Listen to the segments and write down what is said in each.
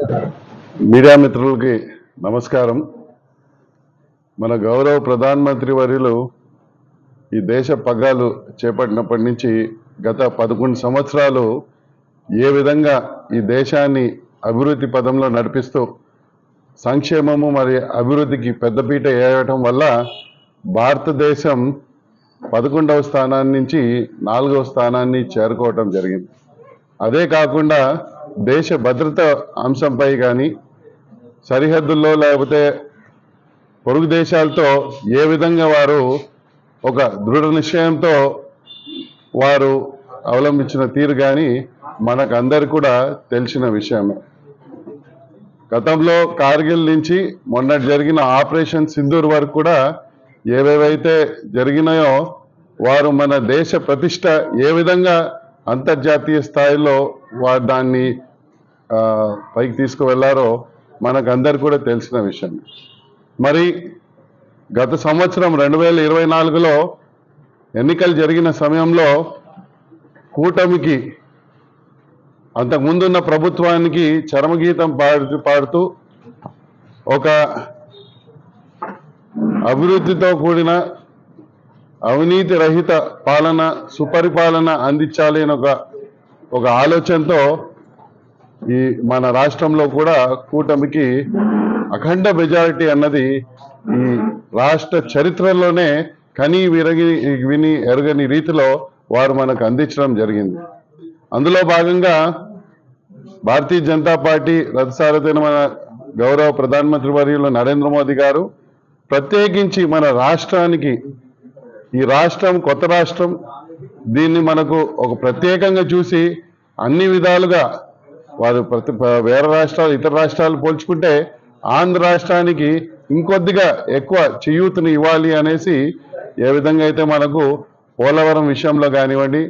Media మిత్రులకి నమస్కారం. మన గౌరవ ప్రధానమంత్రి వర్యులు ఈ దేశ పగ్గాలు చేపట్టినప్పటి నుంచి గత పదకొండు సంవత్సరాలు ఏ విధంగా ఈ దేశాన్ని అభివృద్ధి పదంలో నడిపిస్తూ సంక్షేమము మరి అభివృద్ధికి పెద్దపీట వేయటం వల్ల భారతదేశం పదకొండవ స్థానాన్ని నుంచి నాలుగవ స్థానాన్ని చేరుకోవటం జరిగింది. అదే కాకుండా దేశ భద్రత అంశంపై కానీ సరిహద్దుల్లో లేకపోతే పొరుగు దేశాలతో ఏ విధంగా వారు ఒక దృఢ నిశ్చయంతో వారు అవలంబించిన తీరు కానీ మనకు అందరు కూడా తెలిసిన విషయమే. గతంలో కార్గిల్ నుంచి మొన్న జరిగిన ఆపరేషన్ సింధూర్ వరకు కూడా ఏవేవైతే జరిగినాయో వారు మన దేశ ప్రతిష్ట ఏ విధంగా అంతర్జాతీయ స్థాయిలో వారు దాన్ని పైకి తీసుకువెళ్ళారో మనకందరు కూడా తెలిసిన విషయం. మరి గత సంవత్సరం రెండు వేల ఇరవై నాలుగులో ఎన్నికలు జరిగిన సమయంలో కూటమికి అంతకుముందున్న ప్రభుత్వానికి చరమగీతం పాడుతూ పాడుతూ ఒక అభివృద్ధితో కూడిన అవినీతి రహిత పాలన సుపరిపాలన అందించాలి అని ఒక ఒక ఆలోచనతో ఈ మన రాష్ట్రంలో కూడా కూటమికి అఖండ మెజారిటీ అన్నది ఈ రాష్ట్ర చరిత్రలోనే కని విరగి విని ఎరగని రీతిలో వారు మనకు అందించడం జరిగింది. అందులో భాగంగా భారతీయ జనతా పార్టీ రథసారథైన మన గౌరవ ప్రధానమంత్రి వర్యులు నరేంద్ర మోదీ గారు ప్రత్యేకించి మన రాష్ట్రానికి ఈ రాష్ట్రం కొత్త రాష్ట్రం. దీన్ని మనకు ఒక ప్రత్యేకంగా చూసి అన్ని విధాలుగా వారు ప్రతి వేరే రాష్ట్రాలు ఇతర రాష్ట్రాలు పోల్చుకుంటే ఆంధ్ర రాష్ట్రానికి ఇంకొద్దిగా ఎక్కువ చేయూతని ఇవ్వాలి అనేసి ఏ విధంగా అయితే మనకు పోలవరం విషయంలో కానివ్వండి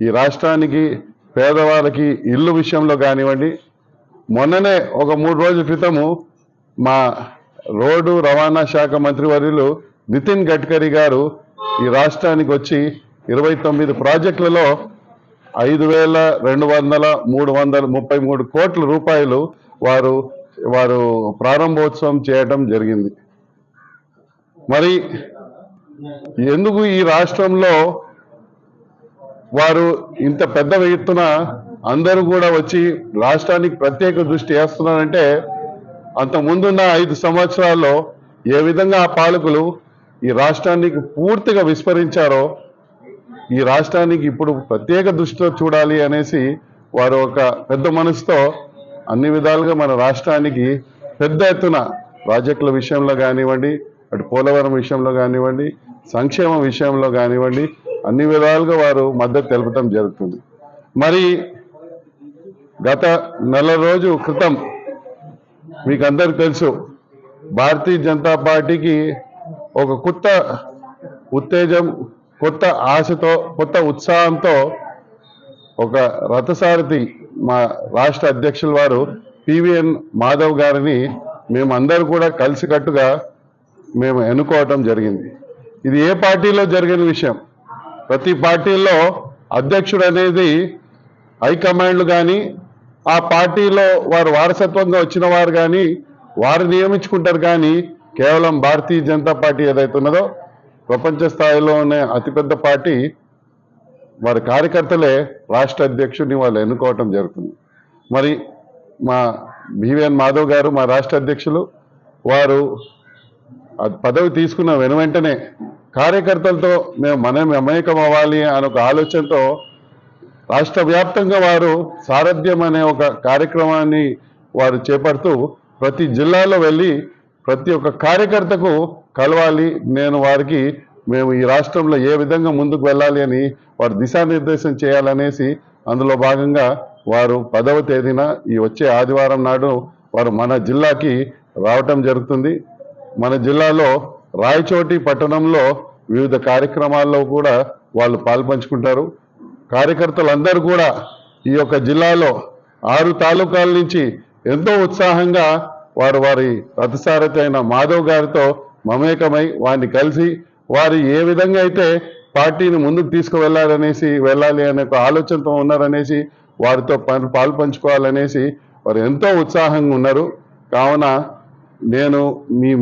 ఈ రాష్ట్రానికి పేదవాళ్ళకి ఇల్లు విషయంలో కానివ్వండి మొన్ననే ఒక మూడు రోజుల క్రితము మా రోడ్డు రవాణా శాఖ మంత్రివర్యులు నితిన్ గడ్కరీ గారు ఈ రాష్ట్రానికి వచ్చి ఇరవై తొమ్మిది ప్రాజెక్టులలో ఐదు వేల రెండు వందల మూడు వందల ముప్పై మూడు కోట్ల రూపాయలు వారు వారు ప్రారంభోత్సవం చేయడం జరిగింది. మరి ఎందుకు ఈ రాష్ట్రంలో వారు ఇంత పెద్ద ఎత్తున అందరూ కూడా వచ్చి రాష్ట్రానికి ప్రత్యేక దృష్టి వేస్తున్నారంటే అంత ముందున్న ఐదు సంవత్సరాల్లో ఏ విధంగా ఆ పాలకులు ఈ రాష్ట్రానికి పూర్తిగా విస్మరించారో ఈ రాష్ట్రానికి ఇప్పుడు ప్రత్యేక దృష్టితో చూడాలి అనేసి వారు ఒక పెద్ద మనసుతో అన్ని విధాలుగా మన రాష్ట్రానికి పెద్ద ఎత్తున ప్రాజెక్టుల విషయంలో కానివ్వండి అటు పోలవరం విషయంలో కానివ్వండి సంక్షేమ విషయంలో కానివ్వండి అన్ని విధాలుగా వారు మద్దతు తెలపడం జరుగుతుంది. మరి గత నెల రోజు క్రితం మీకు అందరికి తెలుసు భారతీయ జనతా పార్టీకి ఒక కొత్త ఉత్తేజం కొత్త ఆశతో కొత్త ఉత్సాహంతో ఒక రథసారథి మా రాష్ట్ర అధ్యక్షుల వారు పివిఎన్ మాధవ్ గారిని మేమందరూ కూడా కలిసికట్టుగా మేము ఎన్నుకోవటం జరిగింది. ఇది ఏ పార్టీలో జరిగిన విషయం? ప్రతి పార్టీలో అధ్యక్షుడు అనేది హైకమాండ్లు కానీ ఆ పార్టీలో వారు వారసత్వంగా వచ్చిన వారు కానీ వారు నియమించుకుంటారు కానీ కేవలం భారతీయ జనతా పార్టీ ఏదైతే ఉన్నదో ప్రపంచ స్థాయిలోనే అతిపెద్ద పార్టీ వారి కార్యకర్తలే రాష్ట్ర అధ్యక్షుడిని వాళ్ళు ఎన్నుకోవటం జరుగుతుంది. మరి మా బివిఎన్ మాధవ్ గారు మా రాష్ట్ర అధ్యక్షులు వారు పదవి తీసుకున్న వెను వెంటనే కార్యకర్తలతో మేము మనం మమేకం అవ్వాలి అనే ఒక ఆలోచనతో రాష్ట్ర వ్యాప్తంగా వారు సారథ్యం అనే ఒక కార్యక్రమాన్ని వారు చేపడుతూ ప్రతి జిల్లాలో వెళ్ళి ప్రతి ఒక్క కార్యకర్తకు కలవాలి. నేను వారికి మేము ఈ రాష్ట్రంలో ఏ విధంగా ముందుకు వెళ్ళాలి అని వారు దిశానిర్దేశం చేయాలనేసి అందులో భాగంగా వారు పదవ తేదీన ఈ వచ్చే ఆదివారం నాడు వారు మన జిల్లాకి రావటం జరుగుతుంది. మన జిల్లాలో రాయచోటి పట్టణంలో వివిధ కార్యక్రమాల్లో కూడా వాళ్ళు పాల్పంచుకుంటారు. కార్యకర్తలందరూ కూడా ఈ యొక్క జిల్లాలో ఆరు తాలూకాల నుంచి ఎంతో ఉత్సాహంగా వారు వారి రథసారథి అయిన మాధవ్ గారితో మమేకమై వారిని కలిసి వారు ఏ విధంగా అయితే పార్టీని ముందుకు తీసుకువెళ్ళాలనేసి వెళ్ళాలి అనే ఒక ఆలోచనతో ఉన్నారనేసి వారితో పాలు పంచుకోవాలనేసి వారు ఎంతో ఉత్సాహంగా ఉన్నారు. కావున నేను మీ